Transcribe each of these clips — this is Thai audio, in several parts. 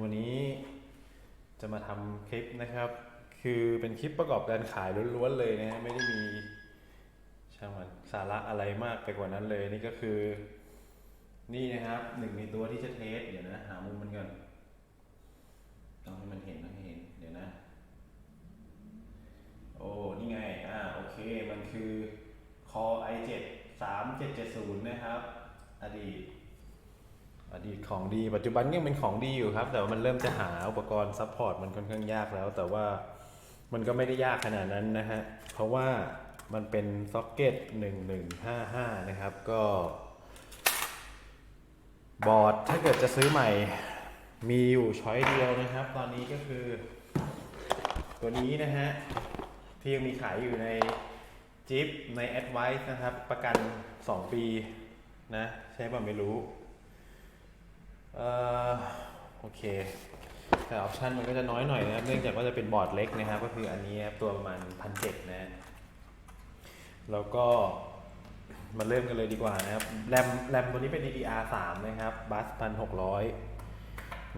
วันนี้จะมาทำคลิปนะครับ คือเป็นคลิปประกอบการขายล้วนๆเลยนะฮะไม่ได้มีช่างมันสาระอะไรมากไปกว่านั้นเลยนี่ก็คือ นี่นะครับหนึ่งในตัวที่จะเทสเดี๋ยวนะ หามุมมันก่อนต้องให้มันเห็นต้องให้เห็นเดี๋ยวนะ โอ้นี่ไงอ่าโอเคมันคือ Core i7 3770 นะครับ อดีต อดีตของดีปัจจุบันก็ยังเป็นของดีอยู่ครับ แต่ว่ามันเริ่มจะหาอุปกรณ์ซัพพอร์ตมันค่อนข้างยากแล้ว แต่ว่ามันก็ไม่ได้ยากขนาดนั้นนะฮะ เพราะว่ามันเป็นซ็อกเก็ต1155 นะครับ ก็ บอร์ดถ้าเกิดจะซื้อใหม่ มีอยู่ช้อยเดียวนะครับ ตอนนี้ก็คือ ตัวนี้นะฮะ ที่ยังมีขายอยู่ในจิปใน Advice นะครับ ประกัน 2 ปีนะ ใช่ป่ะไม่รู้ โอเค แต่ออปชันมันก็จะน้อยหน่อยนะครับ เนื่องจากว่าจะเป็นบอร์ดเล็กนะครับ ก็คืออันนี้ครับตัวประมาณพันเจ็ดนะแล้วก็มาเริ่มกันเลยดีกว่านะครับ แรมแรมตัวนี้เป็น DDR 3นะครับ บัสพันหกร้อย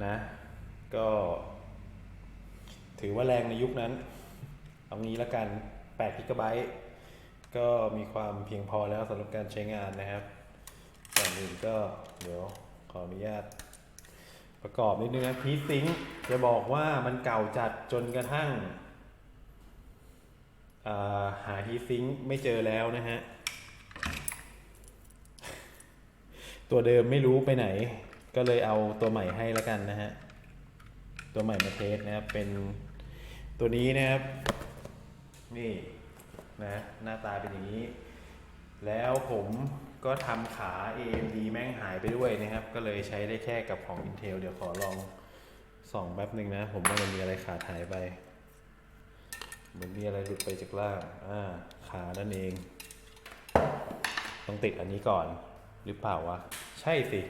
นะ ก็ถือว่าแรงในยุคนั้น เอางี้ละกัน8กิกะไบต์ก็มีความเพียงพอแล้วสำหรับการใช้งานนะครับก่อนอื่นก็เดี๋ยวขออนุญาต ประกอบนิดนึงนะพีซิงจะบอกว่ามันเก่าจัดจนกระทั่งาหาฮีซิงไม่เจอแล้วนะฮะ ตัวเดิมไม่รู้ไปไหน ก็เลยเอาตัวใหม่ให้แล้วกันนะฮะ ตัวใหม่มาเทสนะครับ เป็นตัวนี้นะครับ นี่นะหน้าตาเป็นอย่างนี้ แล้วผม ก็ทำขา AMD แม่งหายไปด้วยนะครับ ก็เลยใช้ได้แค่กับของ Intel เดี๋ยวขอลองส่องแป๊บหนึ่งนะ ผมว่ามันมีอะไรขาดหายไป เหมือนมีอะไรหลุดไปจากล่าง อ่า ขานั่นเอง ต้องติดอันนี้ก่อนหรือเปล่าวะ ใช่สิ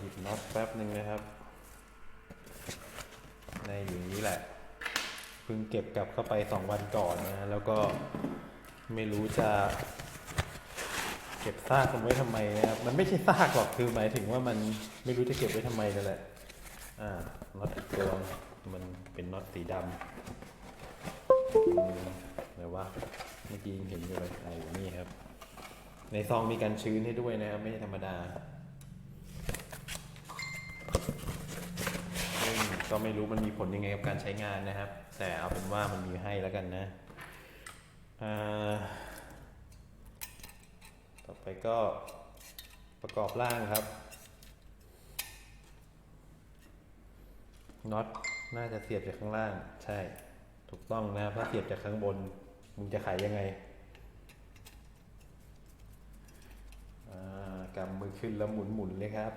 หยิบน็อตแป๊บหนึ่งนะครับ ในอย่างนี้แหละ พิ่งเก็บกลับเข้าไปสองวันก่อนนะ แล้วก็ไม่รู้จะ เก็บซากมันไว้ทำไมนะครับ มันไม่ใช่ซากหรอก คือหมายถึงว่ามันไม่รู้จะเก็บไว้ทำไมนั่นแหละ อ่า น็อตอีกตัวมันเป็นน็อตสีดำอืมไหนวะ เมื่อกี้เห็นอยู่เลยอ่าอยู่นี่ครับ ในซองมีกันชื้นให้ด้วยนะครับ ไม่ธรรมดาก็ไม่รู้มันมีผลยังไงกับการใช้งานนะครับ แต่เอาเป็นว่ามันมีให้แล้วกันนะต่อไปก็ประกอบร่างครับน็อตน่าจะเสียบจากข้างล่าง ใช่ ถูกต้องนะถ้าเสียบจากข้างบนมึงจะขายยังไงกำมือขึ้นแล้วหมุนหมุนๆเลยครับ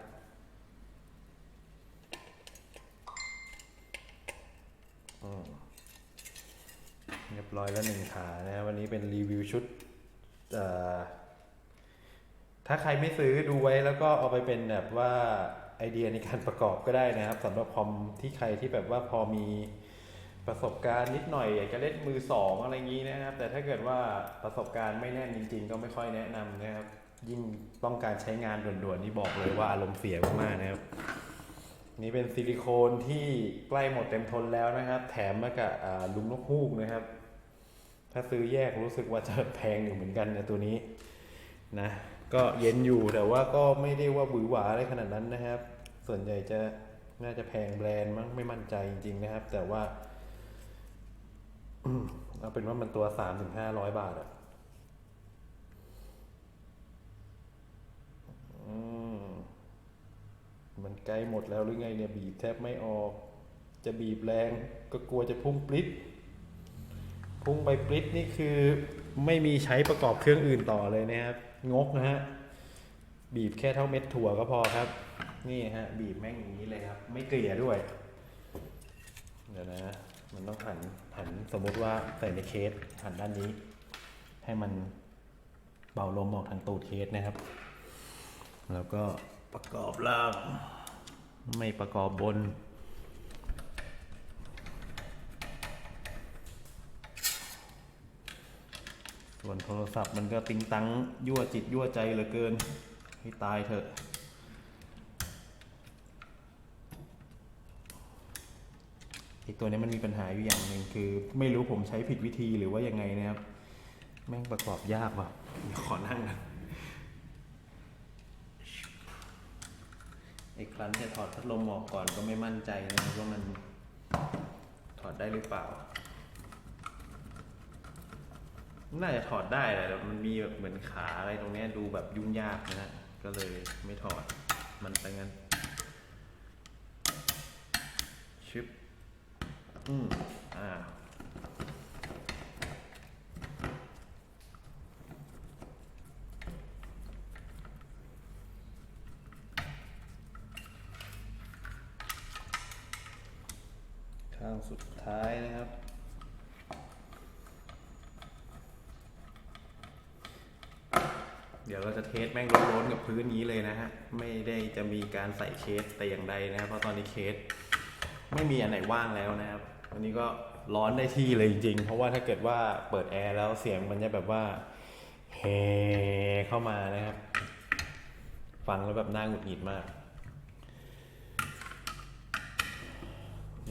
อืม เรียบร้อยแล้วหนึ่งขานะวันนี้เป็นรีวิวชุดถ้าใครไม่ซื้อดูไว้แล้วก็เอาไปเป็นแบบว่าไอเดียในการประกอบก็ได้นะครับสำหรับคอมที่ใครที่แบบว่าพอมีประสบการณ์นิดหน่อยอยากจะเล่นมือสองอะไรอย่างนี้นะครับ แต่ถ้าเกิดว่าประสบการณ์ไม่แน่นจริง ๆ ก็ไม่ค่อยแนะนำนะครับ ยิ่งต้องการใช้งานด่วนๆนี่บอกเลยว่าอารมณ์เสียมากๆนะครับ นี่เป็นซิลิโคนที่ใกล้หมดเต็มทนแล้วนะครับ แถมมากับลุงนกฮูกนะครับ ถ้าซื้อแยกรู้สึกว่าจะแพงอยู่เหมือนกันนะตัวนี้นะก็เย็นอยู่แต่ว่าก็ไม่ได้ว่าหวือหวาอะไรขนาดนั้นนะครับ ส่วนใหญ่จะน่าจะแพงแบรนด์มั้งไม่มั่นใจจริงๆนะครับ แต่ว่าเอาเป็นว่ามันตัวสามถึงห้าร้อยบาทอะอืมมันใกล้หมดแล้วหรือไงเนี่ยบีบแทบไม่ออก จะบีบแรงก็กลัวจะพุ่งปลิด พุ่งไปปลิดนี่คือไม่มีใช้ประกอบเครื่องอื่นต่อเลยนะครับ งกนะฮะ บีบแค่เท่าเม็ดถั่วก็พอครับ นี่ฮะ บีบแม่งอย่างนี้เลยครับ ไม่เกลี่ยด้วย เดี๋ยวนะ มันต้องหันหันสมมุติว่าใส่ในเคสหันด้านนี้ ให้มันเบาลมออกทางตูดเคสนะครับ แล้วก็ประกอบล่าง ไม่ประกอบบน ส่วนโทรศัพท์มันก็ติงตังยั่วจิตยั่วใจเหลือเกิน ให้ตายเถอะอีกตัวนี้มันมีปัญหาอยู่อย่างหนึ่งคือ ไม่รู้ผมใช้ผิดวิธีหรือว่ายังไงนะครับ แม่งประกอบยากว่ะเดี๋ยวขอนั่งนะไอ้ครั้นจะถอดพัดลมออกก่อนก็ไม่มั่นใจนะว่ามันถอดได้หรือเปล่า น่าจะถอดได้แหละแต่มันมีแบบเหมือนขาอะไรตรงเนี้ยดูแบบยุ่งยากนะฮะก็เลยไม่ถอดมันไปงั้นชิปอืมอ่า ข้างสุดท้ายนะครับ เดี๋ยวเราจะเทสแม่งร้อนๆกับพื้นนี้เลยนะฮะ ไม่ได้จะมีการใส่เคสแต่อย่างใดนะครับ เพราะตอนนี้เคส ไม่มีอันไหนว่างแล้วนะครับ วันนี้ก็ร้อนได้ที่เลยจริงๆ เพราะว่าถ้าเกิดว่าเปิดแอร์แล้วเสียงมันจะแบบว่าเฮเข้ามานะครับ ฟังแล้วแบบน่าหงุดหงิดมาก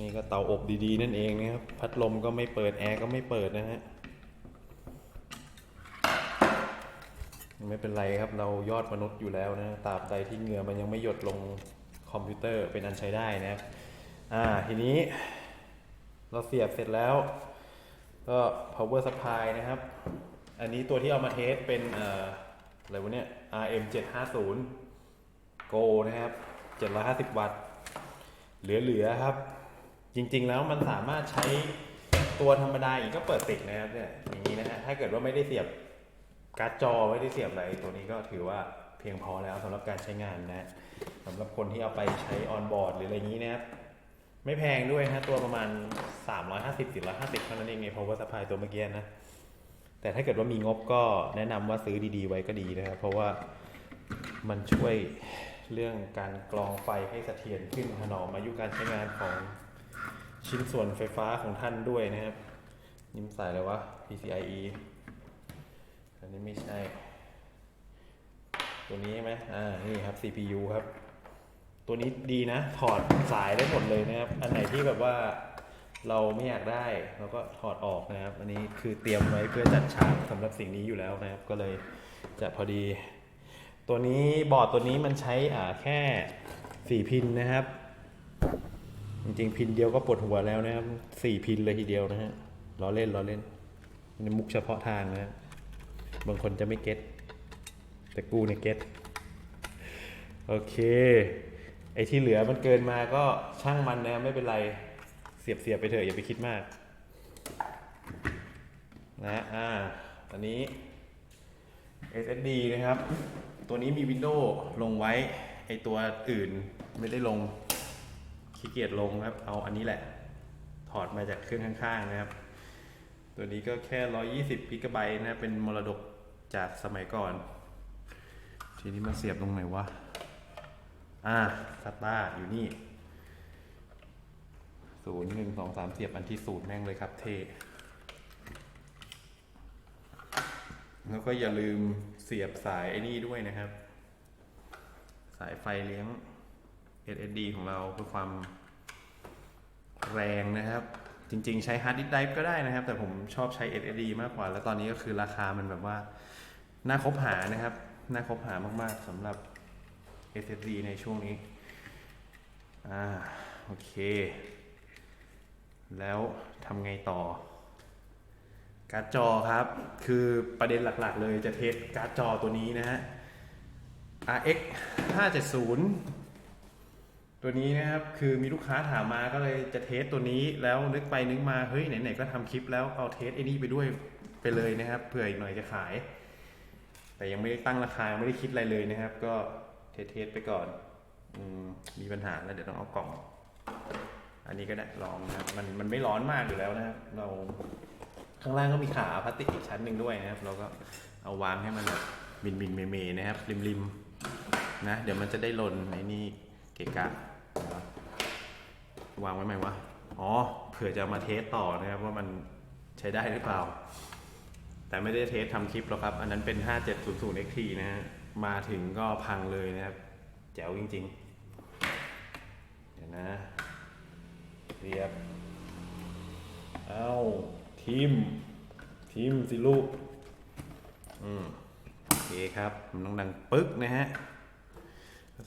นี่ก็เตาอบดีๆ นั่นเองนะครับ พัดลมก็ไม่เปิดแอร์ก็ไม่เปิดนะฮะ ไม่เป็นไรครับเรายอดมนุษย์อยู่แล้วนะตราบใดที่เหงื่อมันยังไม่หยดลงคอมพิวเตอร์เป็นอันใช้ได้นะครับอ่าทีนี้เราเสียบเสร็จแล้ว ก็ power supply นะครับ อันนี้ตัวที่เอามาเทสเป็นเอ่ออะไรวะเนี่ย RM 750 Go นะครับ 750 วัตต์ เหลือๆครับ จริงๆแล้วมันสามารถใช้ตัวธรรมดาอีกก็เปิดติดนะครับเนี่ยอย่างนี้นะฮะถ้าเกิดว่าไม่ได้เสียบ การ์ดจอไม่ได้เสียบอะไรตัวนี้ก็ถือว่าเพียงพอแล้วสำหรับการใช้งานนะสำหรับคนที่เอาไปใช้ออนบอร์ดหรืออะไรนี้นะครับไม่แพงด้วยนะตัวประมาณ 350 450เท่านั้นเองไง power supply ตัวเมื่อกี้นะ แต่ถ้าเกิดว่ามีงบก็แนะนำว่าซื้อดีๆ ไว้ก็ดีนะครับ เพราะว่ามันช่วยเรื่องการกรองไฟให้เสถียรขึ้นถนอมอายุการใช้งานของชิ้นส่วนไฟฟ้าของท่านด้วยนะครับนิ่มใส่เลยวะ PCIe นี้ไม่ใช่ ตัวนี้ไหมอ่า นี่ครับ CPU ครับ ตัวนี้ดีนะ ถอดสายได้หมดเลยนะครับ อันไหนที่แบบว่าเราไม่อยากได้เราก็ถอดออกนะครับ อันนี้คือเตรียมไว้เพื่อจัดฉากสำหรับสิ่งนี้อยู่แล้วนะครับ ก็เลยจะพอดี ตัวนี้บอร์ดตัวนี้มันใช้อ่าแค่สี่พินนะครับ จริงๆ พินเดียวก็ปวดหัวแล้วนะครับสี่พินเลยทีเดียวนะฮะล้อเล่นล้อเล่นมุกเฉพาะทางนะฮะบ บางคนจะไม่เก็ตแต่กูเนี่ยเก็ตโอเค ไอ้ที่เหลือมันเกินมาก็ช่างมันนะไม่เป็นไรเสียบเสียบไปเถอะอย่าไปคิดมากนะอ่าตอนนี้ SSD นะครับ ตัวนี้มี Windows ลงไว้ ไอตัวอื่นไม่ได้ลงขี้เกียจลงครับ เอาอันนี้แหละ ถอดมาจากเครื่องข้างๆนะครับ ตัวนี้ก็แค่ 120กิกะไบต์นะเป็นมรดก จากสมัยก่อน ทีนี้มาเสียบตรงไหนวะ อ่าสตาร์อยู่นี่ศูนย์หนึ่งสองสามเสียบอันที่ศูนย์แม่งเลยครับเท แล้วก็อย่าลืมเสียบสายไอ้นี่ด้วยนะครับ สายไฟเลี้ยง SSD ของเราเพื่อความแรงนะครับ จริงๆ ใช้ฮาร์ดดิสก์ไดฟ์ก็ได้นะครับ แต่ผมชอบใช้ SSD มากกว่า แล้วตอนนี้ก็คือราคามันแบบว่า น่าคบหานะครับ น่าคบหามากๆสำหรับ SSD ในช่วงนี้ อ่า โอเค แล้วทำไงต่อ การ์ดจอครับ คือประเด็นหลักๆ เลยจะเทสการ์ดจอตัวนี้นะฮะ RX 570 ตัวนี้นะครับ คือมีลูกค้าถามมาก็เลยจะเทสตัวนี้ แล้วนึกไปนึกมา เฮ้ย ไหนๆ ก็ทำคลิปแล้วเอาเทสไอ้นี่ไปด้วยไปเลยนะครับ เผื่ออีกหน่อยจะขาย แต่ยังไม่ได้ตั้งราคายังไม่ได้คิดอะไรเลยนะครับ ก็เทสไปก่อนอมมีปัญหาแล้วเดี๋ยวต้องเอากล่อง อันนี้ก็ได้ลองนะครับมันมันไม่ร้อนมากอยู่แล้วนะครับ เราข้างล่างก็มีขาพลาสติกอีกชั้นหนึ่งด้วยนะครับ เราก็เอาวางให้มันแบบบินบินเมเมนะครับ ริมริมๆนะเดี๋ยวมันจะได้หล่นในนี่เกะกะวางไว้ไหมวะอ๋อเผื่อจะมาเทสต่อนะครับว่ามันใช้ได้หรือเปล่า แต่ไม่ได้เทสทำคลิปหรอกครับ อันนั้นเป็น 5700 XT นะฮะ มาถึงก็พังเลยนะครับ แจ๋วจริง ๆ เดี๋ยวนะ เรียบ เอาทิม ทิมสิลูก อืม โอเคครับ มันต้องดังปึ๊กนะฮะ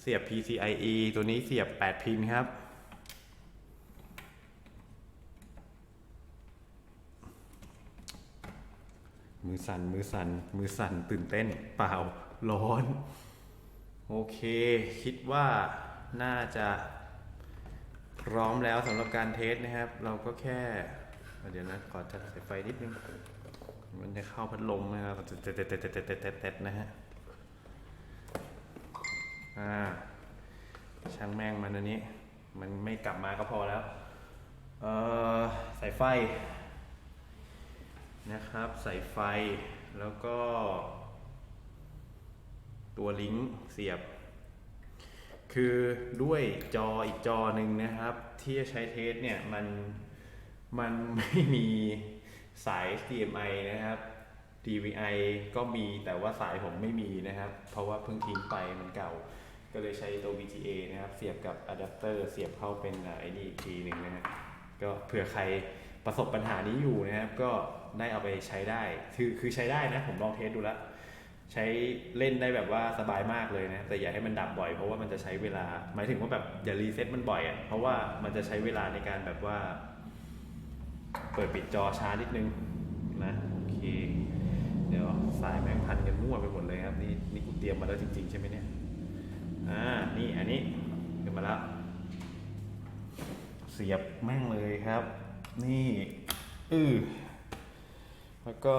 เสียบ PCIe ตัวนี้เสียบ 8 พินครับ มือสั่นมือสั่นมือสั่นตื่นเต้นเปล่าร้อน โอเคคิดว่าน่าจะพร้อมแล้วสำหรับการเทสนะครับ เราก็แค่เดี๋ยวนะขอจัดสายไฟนิดนึง มันจะเข้าพัดลมนะครับเตดเตดเตดเตดเตดเตดเตดนะฮะอ่าช่างแม่งมันอันนี้ มันไม่กลับมาก็พอแล้ว เอ่อสายไฟ นะครับสายไฟแล้วก็ ตัวลิงก์เสียบ คือด้วยจออีกจอหนึ่งนะครับ ที่จะใช้เทสเนี่ยมันมันไม่มีสาย HDMI นะครับ DVI ก็มีแต่ว่าสายผมไม่มีนะครับ เพราะว่าเพิ่งทิ้งไปมันเก่า ก็เลยใช้ตัว VGA นะครับ เสียบกับอะแดปเตอร์เสียบเข้าเป็นไอ้นี่อีกทีหนึ่งนะฮะก็เผื่อใครประสบปัญหานี้อยู่นะครับ ก็ ได้เอาไปใช้ได้ คือคือใช้ได้นะ ผมลองเทสดูแล้วใช้เล่นได้แบบว่าสบายมากเลยนะ แต่อย่าให้มันดับบ่อยเพราะว่ามันจะใช้เวลา หมายถึงว่าแบบอย่ารีเซ็ตมันบ่อยอะ่ะเพราะว่ามันจะใช้เวลาในการแบบว่า เปิดปิดจอช้านิดนึงนะโอเค เดี๋ยวสายแมงพันกันมั่วไปหมดเลยครับ นี่นี่กูเตรียมมาแล้วจริง ๆ ใช่ไหมเนี่ยอ่านี่อันนี้เดี๋ยวมาแล้วเสียบแม่งเลยครับ นี่อือ แล้วก็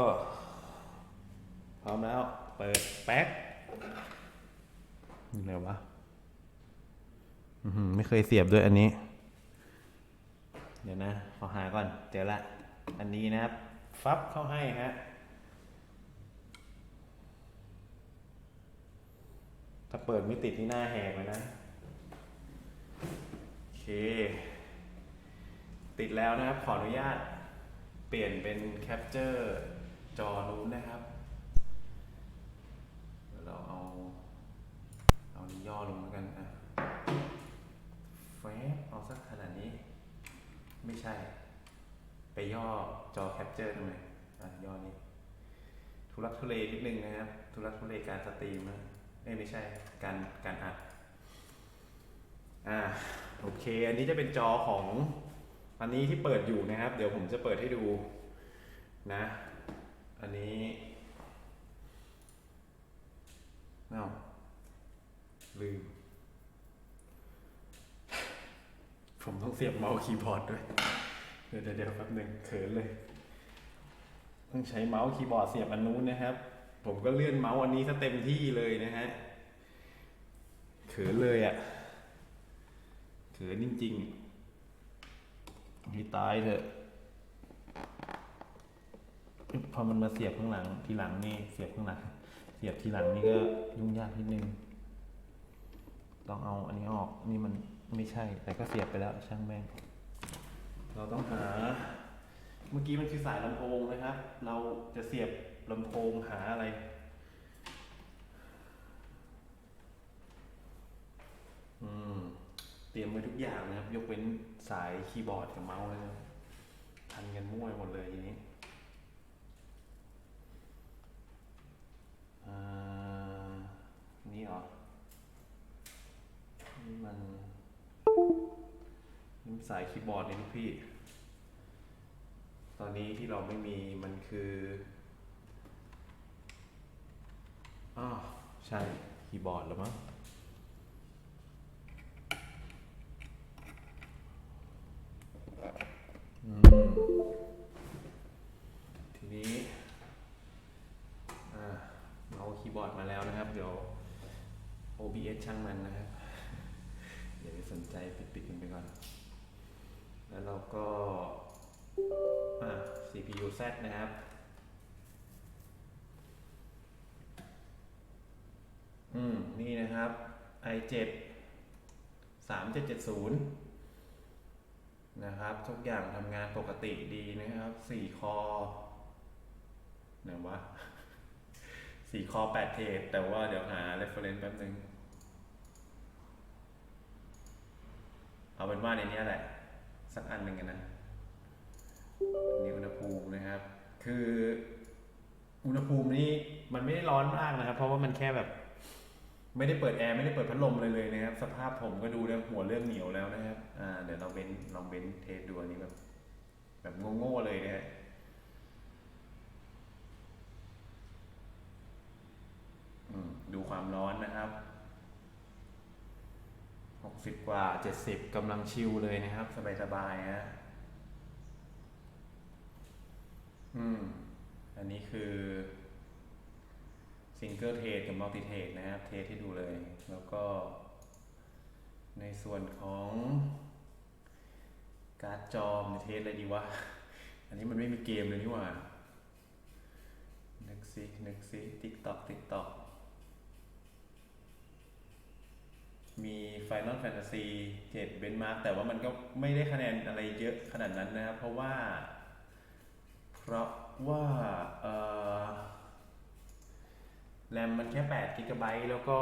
พร้อมแล้ว เปิดแป๊กนี่อะไรวะไม่เคยเสียบด้วยอันนี้ เดี๋ยวนะขอหาก่อน เจอละ อันนี้นะครับ ฟับเข้าให้ฮะถ้าเปิดไม่ติดนี่หน้าแหกเลยนะ โอเค ติดแล้วนะครับ ขออนุญาต เปลี่ยนเป็นแคปเจอร์จอนู้นนะครับเดี๋ยวเราเอาเอานี้ย่อลงแล้วกันอะแฟเอาสักขนาดนี้ ไม่ใช่ ไปย่อจอแคปเจอร์ทำไมอะย่อนี้ ทุลักทุเลนิดนึงนะครับ ทุลักทุเลการสตรีมนะไม่ใช่การการอัด อ่าโอเค อันนี้จะเป็นจอของ อันนี้ที่เปิดอยู่นะครับ เดี๋ยวผมจะเปิดให้ดูนะ อันนี้เอ้าลืม ผมต้องเสียบเมาส์คีย์บอร์ดด้วยเดี๋ยวเดี๋ยวเดี๋ยวแป๊บหนึ่งเขินเลย ต้องใช้เมาส์คีย์บอร์ดเสียบอันนู้นนะครับ ผมก็เลื่อนเมาส์อันนี้ซะเต็มที่เลยนะฮะ เขินเลยอะ่ะ เขินจริง ๆ ให้ตายเถอะพอมันมาเสียบข้างหลังทีหลังนี่เสียบข้างหลัง เสียบทีหลังนี่ก็ยุ่งยากนิดนึงต้องเอาอันนี้ออกนี่มันไม่ใช่ แต่ก็เสียบไปแล้วช่างแม่ง เราต้องหา เมื่อกี้มันคือสายลำโพงนะครับ เราจะเสียบลำโพงหาอะไรอืม รียมไว้ทุกอย่างนะครับ ยกเว้นสายคีย์บอร์ดกับเมาส์นะครับทันกันมั่วหมดเลยทีนี้อ่านี่เหรอ นี่มันนี่สายคีย์บอร์ดนี่ลูกพี่ ตอนนี้ที่เราไม่มีมันคืออ้าใช่คีย์บอร์ดแล้วมั้ง ปสนใจปิดมันไปก่อน แล้วเราก็ CPU Z นะครับ อืม นี่นะครับ i7 3770 นะครับ ทุกอย่างทำงานปกติดีนะครับ 4 คอไหนวะสี่คอแปดเทสแต่ว่าเดี๋ยวหา reference แป๊บนึง เอาเป็นว่าในนี้แหละ สักอันหนึ่งอะนนะนี่อุณหภูมินะครับ คืออุณหภูมินี้มันไม่ได้ร้อนมากนะครับ เพราะว่ามันแค่แบบ ไม่ได้เปิดแอร์ไม่ได้เปิดพัดลมเลยเลยนะครับ สภาพผมก็ดูแล้วหัวเรื่องเหนียวแล้วนะครับอ่าเดี๋ยวเราเว้นลองเว้นเทสดูอันนี้แบบแบบโง่ๆเลยนะฮะดูความร้อนนะครับ หกสิบกว่าเจ็ดสิบกำลังชิลเลยนะครับ สบายๆฮะอืม อันนี้คือซิงเกิลเทสกับมัลติเทสนะครับ เทสที่ดูเลย แล้วก็ ในส่วนของการ์ดจอมนเทสอะไรดีวะ อันนี้มันไม่มีเกมเลยนี่หว่า นึกซินึกซิติ๊กตอกติ๊กตอก มี Final Fantasy 7 Benchmark แต่ว่ามันก็ไม่ได้คะแนนอะไรเยอะขนาดนั้นนะครับ เพราะว่า เพราะว่าแรมมันแค่8กิกะไบต์แล้วก็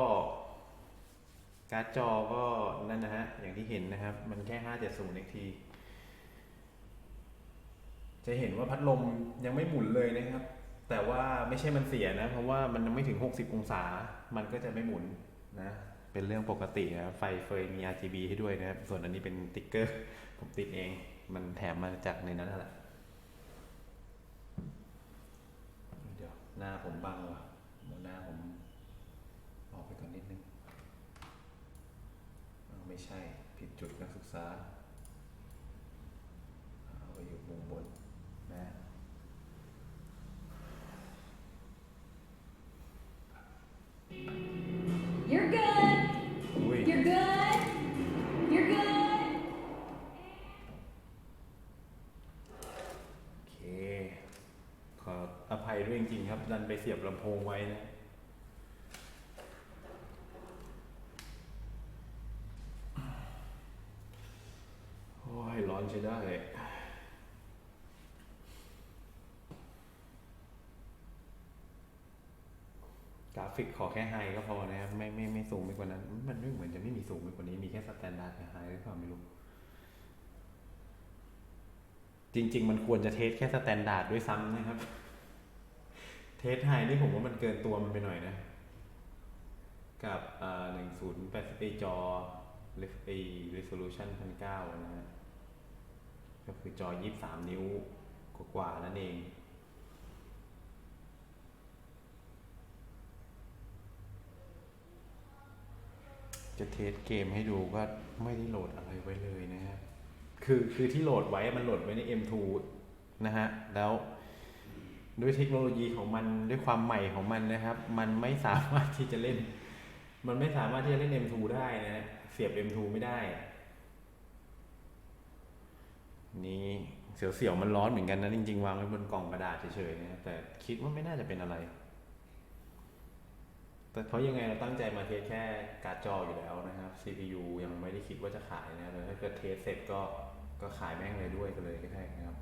การ์ดจอก็นั่นนะฮะ อย่างที่เห็นนะครับ มันแค่ 570 XT จะเห็นว่าพัดลมยังไม่หมุนเลยนะครับ แต่ว่าไม่ใช่มันเสียนะ เพราะว่ามันยังไม่ถึง 60 องศา มันก็จะไม่หมุนนะ เป็นเรื่องปกตินะไฟเฟยมี RGB ให้ด้วยนะครับ ส่วนอันนี้เป็นติ๊กเกอร์ ผมติดเอง มันแถมมาจากในนั้นนั่นแหละเดี๋ยวหน้าผมบังว่ะเดี๋ยวหน้าผมออกไปก่อนนิดนึงอ้าไม่ใช่ผิดจุดนักศึกษาเอาไปอยู่มุมบน ครับ ดันไปเสียบลำโพงไว้นะโอ้ยร้อนใช้ได้กราฟิกขอแค่ไฮก็พอนะครับไม่ไม่ไม่สูงไปกว่านั้น มันไม่เหมือนจะไม่มีสูงไปกว่านี้มีแค่สแตนดาร์ดกับไฮหรือเปล่าไม่รู้ จริง ๆ มันควรจะเทสแค่สแตนดาร์ดด้วยซ้ำนะครับ เทสไฮนี่ผมว่ามันเกินตัวมันไปหน่อยนะ กับหนึ่งศูนย์แปดสิบจอเรฟเอ resolution พันเก้านะฮะก็คือจอยี่สามนิ้วกว่าๆนั่นเองจะเทสเกมให้ดูก็ไม่ได้โหลดอะไรไว้เลยนะครับคือคือที่โหลดไว้มันโหลดไว้ใน M2 นะฮะ แล้ว ด้วยเทคโนโลยีของมันด้วยความใหม่ของมันนะครับ มันไม่สามารถที่จะเล่น มันไม่สามารถที่จะเล่น M2 ได้นะเสียบ M2 ไม่ได้ นี่เสียวๆมันร้อนเหมือนกันนะจริงๆวางไว้บนกล่องกระดาษเฉยๆนะแต่คิดว่าไม่น่าจะเป็นอะไร แต่เพราะยังไงเราตั้งใจมาเทสแค่การ์ดจออยู่แล้วนะครับ CPU ยังไม่ได้คิดว่าจะขายนะแล้วถ้าเกิดเทสเสร็จก็ก็ขายแม่งเลยด้วยกันเลยก็ได้นะครับ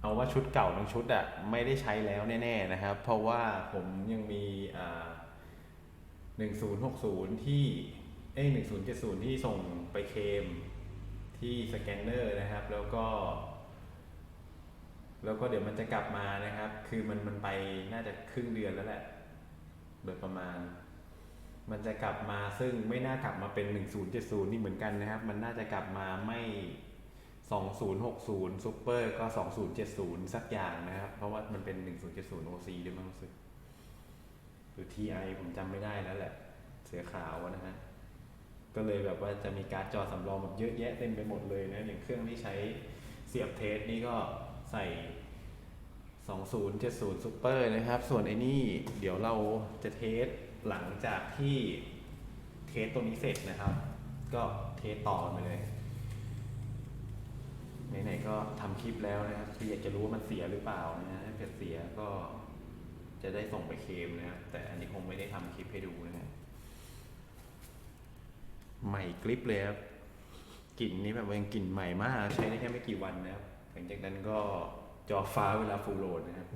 เอาว่าชุดเก่าทั้งชุดอะไม่ได้ใช้แล้วแน่ๆนะครับ เพราะว่าผมยังมีอ่า1060 ที่เอ้ย1070 ที่ส่งไปเคมที่สแกนเนอร์นะครับ แล้วก็ แล้วก็เดี๋ยวมันจะกลับมานะครับ คือมันมันไปน่าจะครึ่งเดือนแล้วแหละ โดยประมาณ มันจะกลับมาซึ่งไม่น่ากลับมาเป็น 1070 นี่เหมือนกันนะครับ มันน่าจะกลับมาไม่ 2060 Super ก็ 2070 สักอย่างนะครับ เพราะว่ามันเป็น 1070 OC ด้วยมั้งรู้สึกหรือ TI ผมจำไม่ได้แล้วแหละ เสือขาวนะฮะ ก็เลยแบบว่าจะมีการ์ดจอสำรองแบบเยอะแยะเต็มไปหมดเลยนะ อย่างเครื่องที่ใช้เสียบเทสนี่ก็ใส่ 2070 Super นะครับ ส่วนไอ้นี่เดี๋ยวเราจะเทสหลังจากที่เทสตัวนี้เสร็จนะครับ ก็เทสต่อไปเลย ไหนๆก็ทำคลิปแล้วนะครับคืออยากจะรู้ว่ามันเสียหรือเปล่านะฮะถ้าเกิดเสียก็จะได้ส่งไปเคลมนะครับ แต่อันนี้คงไม่ได้ทำคลิปให้ดูนะฮะใหม่กริปเลยครับกลิ่นนี้แบบว่ายังกลิ่นใหม่มาก ใช้ได้แค่ไม่กี่วันนะครับแต่ลังจากนั้นก็จอฟ้าเวลาฟูลโหลดนะครับ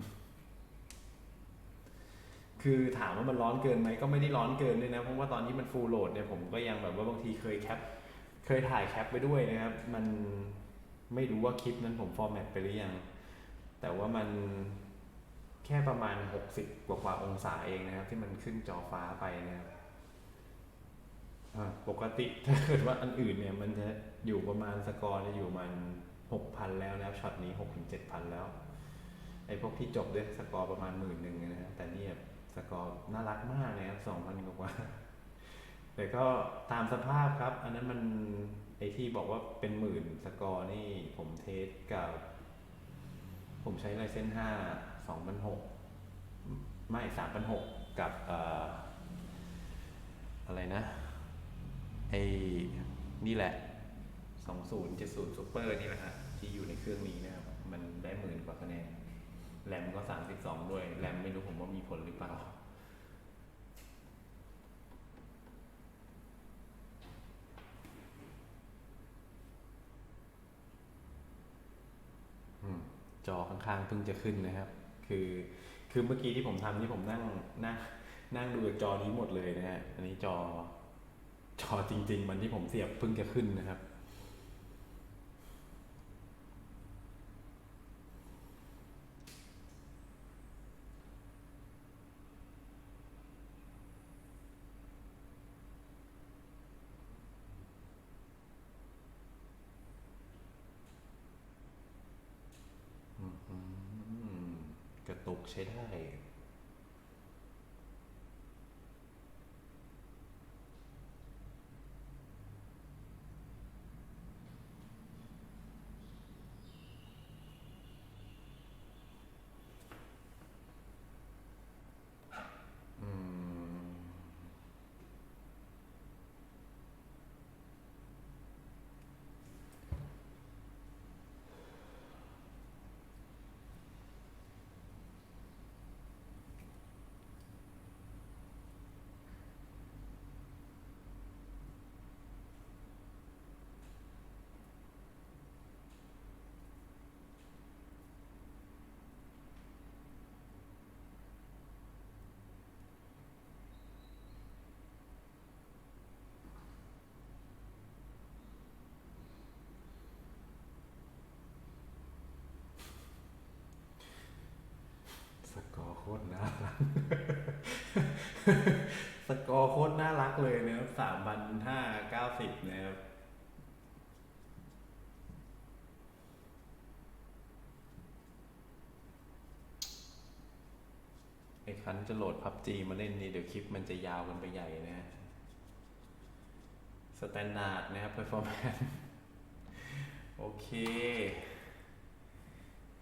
คือถามว่ามันร้อนเกินไหมก็ไม่ได้ร้อนเกินด้วยนะ เพราะว่าตอนที่มันฟูลโหลดเนี่ยผมก็ยังแบบว่าบางทีเคยแคป เคยถ่ายแคปไปด้วยนะครับ มัน ไม่รู้ว่าคลิปนั้นผมฟอร์แมตไปหรือยัง แต่ว่ามันแค่ประมาณ 60 กว่ากว่าองศาเองนะครับ ที่มันขึ้นจอฟ้าไปนะครับปกติถ้าเกิดว่าอันอื่นเนี่ยมันจะอยู่ประมาณสกอร์จะอยู่ประมาณ6,000แล้วนะครับช็อตนี้6ถึง7,000แล้วไอ้พวกที่จบด้วยสกอร์ประมาณหมื่นหนึ่งนะครแต่นี่แบบสกอร์น่ารักมากนะครับสองพันกว่าแต่ก็ตามสภาพครับ อันนั้นมัน อที่บอกว่าเป็นหมื่นสกอร์นี่ผมเทสกับ ผมใช้ไลเซนห้าสองพันหกไม่สามพันหกกับอะไรนะไอนี่แหละสองศูนย์เจ็ดศูนย์ซูเปอร์นี่แหละฮะที่อยู่ในเครื่องนี้นะครับ มันได้หมื่นกว่าคะแนน แรมก็สามสิบสองด้วย แรมไม่รู้ผมว่ามีผลหรือเปล่า จอข้างๆเพิ่งจะขึ้นนะครับ คือคือเมื่อกี้ที่ผมทำนี่ผมนั่งนั่งนั่งดูจากจอนี้หมดเลยนะฮะอันนี้จอจอจริง ๆ มันที่ผมเสียบเพิ่งจะขึ้นนะครับ อืมกระตุก ใช้ได้ อืม สกอร์โคตรน่ารัก สกอร์โคตรน่ารักเลยนะครับสามพันห้าเก้าสิบนะครับไอ้คันจะโหลดพับจีมาเล่นนี่เดี๋ยวคลิปมันจะยาวกันไปใหญ่นะฮะสแตนดาร์ดนะครับ performance โอเค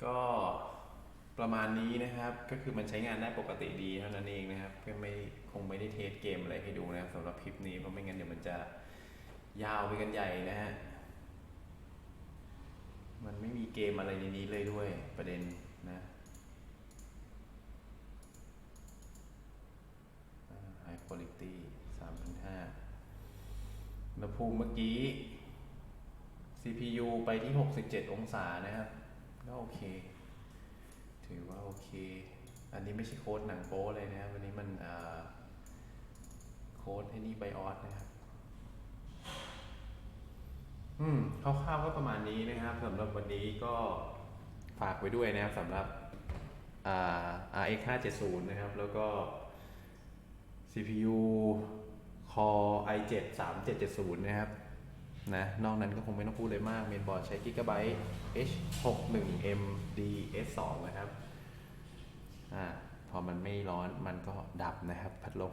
ก็ ประมาณนี้นะครับ ก็คือมันใช้งานได้ปกติดีเท่านั้นเองนะครับก็ไม่คงไม่ได้เทสเกมอะไรให้ดูนะครับสำหรับคลิปนี้เพราะไม่งั้นเดี๋ยวมันจะยาวไปกันใหญ่นะฮะมันไม่มีเกมอะไรในนี้เลยด้วยประเด็นนะอ่า High Quality 3,500อุณหภูมิเมื่อกี้ CPU ไปที่ 67 องศานะครับ ก็โอเค ถือว่าโอเค อันนี้ไม่ใช่โค้ดหนังโป๊เลยนะครับวันนี้มันอ่าโค้ดไอ้นี่ไบออสนะครับ อืมคร่าวๆก็ประมาณนี้นะครับสำหรับวันนี้ก็ฝากไว้ด้วยนะครับสำหรับอ่า RX 570นะครับ แล้วก็ CPU Core i7 3770 นะครับนะนอกนั้นก็คงไม่ต้องพูดเลยมาก เมนบอร์ดใช้ Gigabyte H61M DS2 นะครับ อ่าพอมันไม่ร้อนมันก็ดับนะครับพัดลม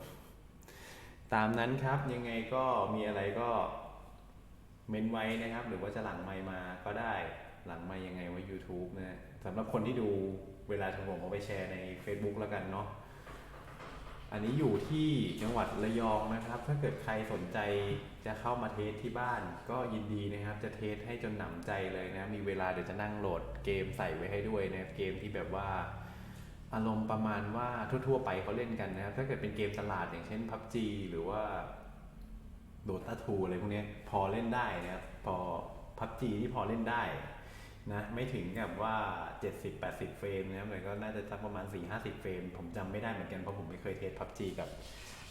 ตามนั้นครับยังไงก็มีอะไรก็เม้นไว้นะครับ หรือว่าจะหลังไมมาก็ได้หลังไมยังไงไว้ YouTube นะสำหรับคนที่ดูเวลาที่ผมเอาไปแชร์ใน Facebook แล้วกันเนาะอันนี้อยู่ที่จังหวัดระยองนะครับ ถ้าเกิดใครสนใจจะเข้ามาเทสที่บ้าน ก็ยินดีนะครับ จะเทสให้จนหนำใจเลยนะ มีเวลาเดี๋ยวจะนั่งโหลดเกมใส่ไว้ให้ด้วยนะเกมที่แบบว่า อารมณ์ประมาณว่าทั่วๆไปเขาเล่นกันนะครับ ถ้าเกิดเป็นเกมตลาดอย่างเช่น PUBG หรือว่า Dota 2อะไรพวกนี้พอเล่นได้นะครับพอ PUBG ที่พอเล่นได้นะไม่ถึงกับว่า 70-80 เฟรมนะมันก็น่าจะสักประมาณ 4-50 เฟรม ผมจำไม่ได้เหมือนกัน เพราะผมไม่เคยเทสพับจีกับ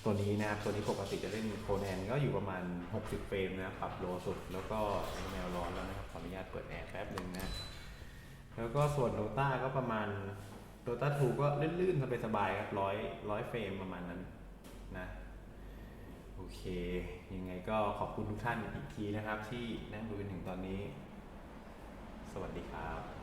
ตัวนี้นะครับ ตัวนี้ปกติจะเล่นโคแนนก็อยู่ประมาณ 60 เฟรมนะปรับโลสุด แล้วก็แนวร้อนแล้วนะครับ ขออนุญาตเปิดแอร์แป๊บหนึ่งนะ แล้วก็ส่วนโ o ต้าก็ประมาณ โ o ต้าทูก็ลื่นๆสบายๆครับร้อยร้อยเฟรมประมาณนั้นนะโอเค ยังไงก็ขอบคุณทุกท่านอีกทีนะครับ ที่นั่งดูจนถึงตอนนี้ สวัสดีครับ